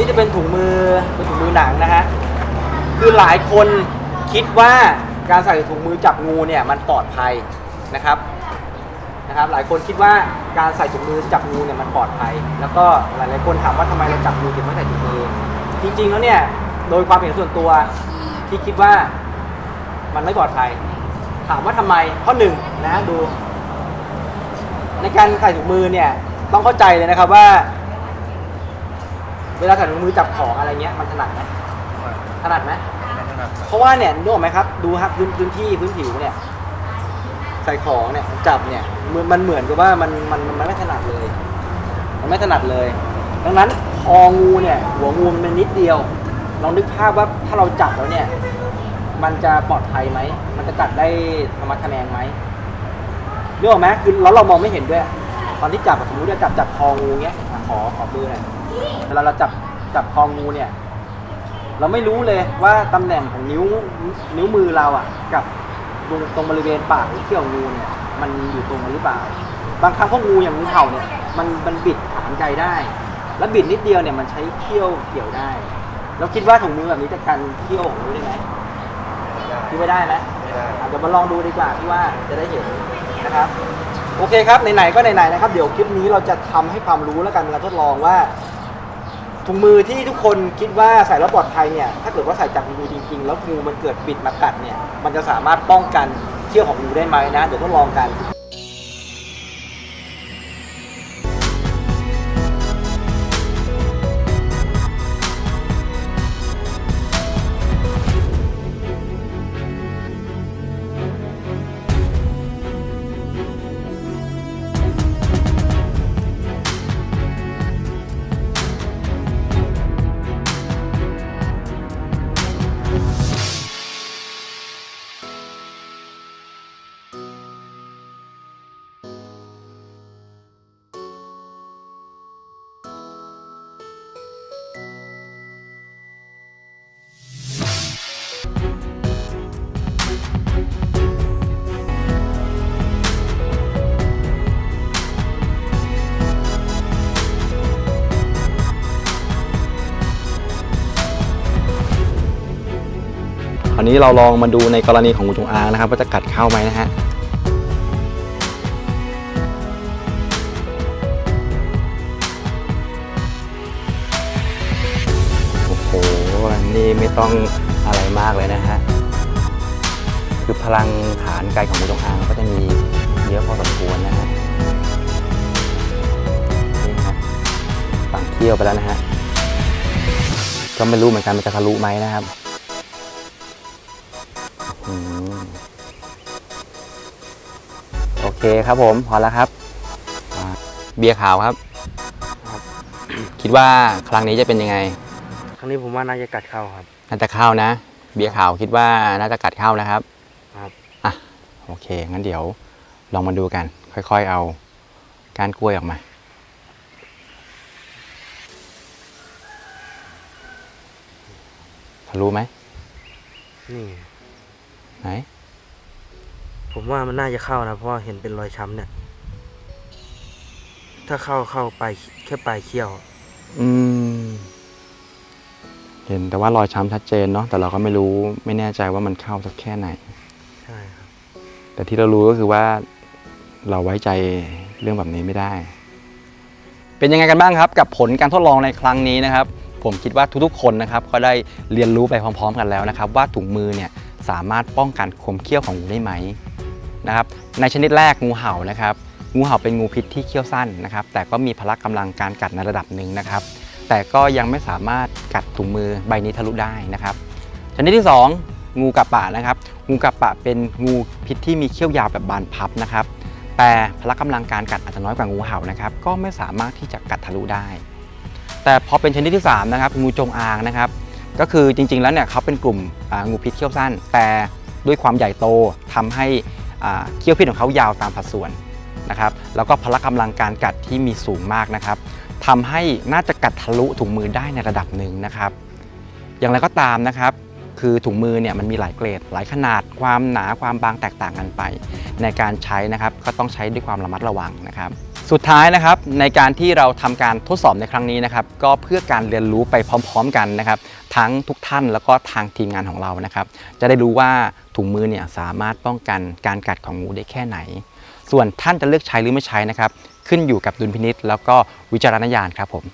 นี่จะเป็นถุงมือเป็นถุงมือหนังนะฮะคือหลายคนคิดว่าการใส่ถุงมือจับงูเนี่ยมันปลอดภัยนะครับนะครับ หลายคนคิดว่าการใส่ถุงมือจับงูเนี่ยมันปลอดภัย แล้วก็หลายๆคนถามว่าทำไมเราจับงูถึงไม่ใส่ถุงมือ จริงๆแล้วเนี่ยโดยความเห็นส่วนตัวที่คิดว่ามันไม่ปลอดภัย ถามว่าทำไมข้อหนึ่งนะดู ในการใส่ถุงมือเนี่ยต้องเข้าใจเลยนะครับว่า เวลาใส่ถุงมือจับของอะไรเงี้ยมันถนัดไหมถนัดไหมเพราะว่าเนี่ยนึกออกไหมครับ ดูครับพื้นพื้นที่พื้นผิวเนี่ย ใส่ของเนี่ยจับเนี่ยมันมันเหมือนกับว่ามันมันมันไม่ถนัดเลย มันไม่ถนัดเลย ดังนั้นคองูเนี่ย หัวงูมันเป็นนิดเดียวลองนึกภาพว่าถ้าเราจับแล้วเนี่ย มันจะปลอดภัยไหม มันจะกัดได้ธรรมะทแมงไหมนึกออกไหมคือแล้วเรามองไม่เห็นด้วย ตอนที่จับอะสมมติว่าจับจับคองูเงี้ยอะขอขอมือหน่อย เวลาเราจับจับคองูเนี่ย เราไม่รู้เลยว่าตำแหน่งของนิ้วนิ้วมือเราอะ กับตรงตรงบริเวณปากหรือเขี้ยวงูเนี่ย มันอยู่ตรงกันหรือเปล่า บางครั้งพวกงูอย่างงูเห่าเนี่ยมันมันบิดขานไกลได้ แล้วบิดนิดเดียวเนี่ยมันใช้เขี้ยวเกี่ยวได้แล้วคิดว่าถุงมือแบบนี้จะกันเขี้ยวของงูได้ไหมคิดว่าได้ไหมไม่ได้อะเดี๋ยวมาลองดูดีกว่าพี่ว่าจะได้เห็นนะครับ โอเคครับไหนๆก็ไหนๆนะครับ เดี๋ยวคลิปนี้เราจะทำให้ความรู้แล้วกันเป็นการทดลองว่า ถุงมือที่ทุกคนคิดว่าใส่แล้วปลอดภัยเนี่ยถ้าเกิดว่าใส่จับงูจริงๆ แล้วงูมันเกิดปิดมากัดเนี่ยมันจะสามารถป้องกันเขี้ยวของงูได้ไหมนะเดี๋ยวทดลองกันาวนี้เราลองมาดูในกรณีของงูจงอางนะครับว่าจะกัดเข้าไหมนะฮะโอ้โหนี่ไม่ต้องอะไรมากเลยนะฮะคือพลังฐานไกลของงูจงอางก็จะมีเยอะพอสมควรนะฮะนี่ฮะฝั่งเขี้ยวไปแล้วนะฮะก็ไม่รู้เหมือนกันมันจะทะลุไหมนะครับ โอเคครับผม พอแล้วครับอ่าเบียร์ขาวครับ คิดว่าครั้งนี้จะเป็นยังไง ครั้งนี้ผมว่าน่าจะกัดเข้าครับ น่าจะเข้านะ เบียร์ขาวคิดว่าน่าจะกัดเข้านะครับ ครับอะโอเค งั้นเดี๋ยวลองมาดูกัน ค่อย ๆ เอาก้านกล้วยออกมาทะลุไหมนี่ ไหน ผมว่ามันน่าจะเข้านะ เพราะว่าเห็นเป็นรอยช้ำเนี่ย ถ้าเข้าเข้าไปแค่ปลายเขี้ยว อืม เห็นแต่ว่ารอยช้ำชัดเจนเนาะแต่เราก็ไม่รู้ไม่แน่ใจว่ามันเข้าสักแค่ไหน ใช่ครับ แต่ที่เรารู้ก็คือว่า เราไว้ใจเรื่องแบบนี้ไม่ได้ เป็นยังไงกันบ้างครับ กับผลการทดลองในครั้งนี้นะครับ ผมคิดว่าทุกๆคนนะครับ ก็ได้เรียนรู้ไปพร้อม ๆ กันแล้วนะครับ ว่าถุงมือเนี่ย สามารถป้องกันคมเขี้ยวของงูได้ไหมนะครับในชนิดแรกงูเห่านะครับ งูเห่าเป็นงูพิษที่เขี้ยวสั้นนะครับ แต่ก็มีพละกำลังการกัดในระดับหนึ่งนะครับ แต่ก็ยังไม่สามารถกัดถุงมือใบนี้ทะลุได้นะครับ ชนิดที่ 2 งูกับปะนะครับ งูกับปะเป็นงูพิษที่มีเขี้ยวยาวแบบบานพับนะครับ แต่พละกำลังการกัดอาจจะน้อยกว่างูเห่านะครับ ก็ไม่สามารถที่จะกัดทะลุได้ แต่พอเป็นชนิดที่3นะครับงูจงอางนะครับ ก็คือจริงๆแล้วเนี่ยเขาเป็นกลุ่มงูพิษเขี้ยวสั้น แต่ด้วยความใหญ่โตทำให้เขี้ยวพิษของเขายาวตามสัดส่วนนะครับแล้วก็พละกำลังการกัดที่มีสูงมากนะครับทำให้น่าจะกัดทะลุถุงมือได้ในระดับหนึ่งนะครับ อย่างไรก็ตามนะครับคือถุงมือเนี่ยมันมีหลายเกรด หลายขนาดความหนาความบางแตกต่างกันไป ในการใช้นะครับก็ต้องใช้ด้วยความระมัดระวังนะครับ สุดท้ายนะครับในการที่เราทำการทดสอบในครั้งนี้นะครับก็เพื่อการเรียนรู้ไปพร้อม ๆ กันนะครับ ทั้งทุกท่านแล้วก็ทางทีมงานของเรานะครับ จะได้รู้ว่าถุงมือเนี่ยสามารถป้องกันการกัดของงูได้แค่ไหน ส่วนท่านจะเลือกใช้หรือไม่ใช้นะครับ ขึ้นอยู่กับดุลพินิษแล้วก็วิจารณญาณครับผม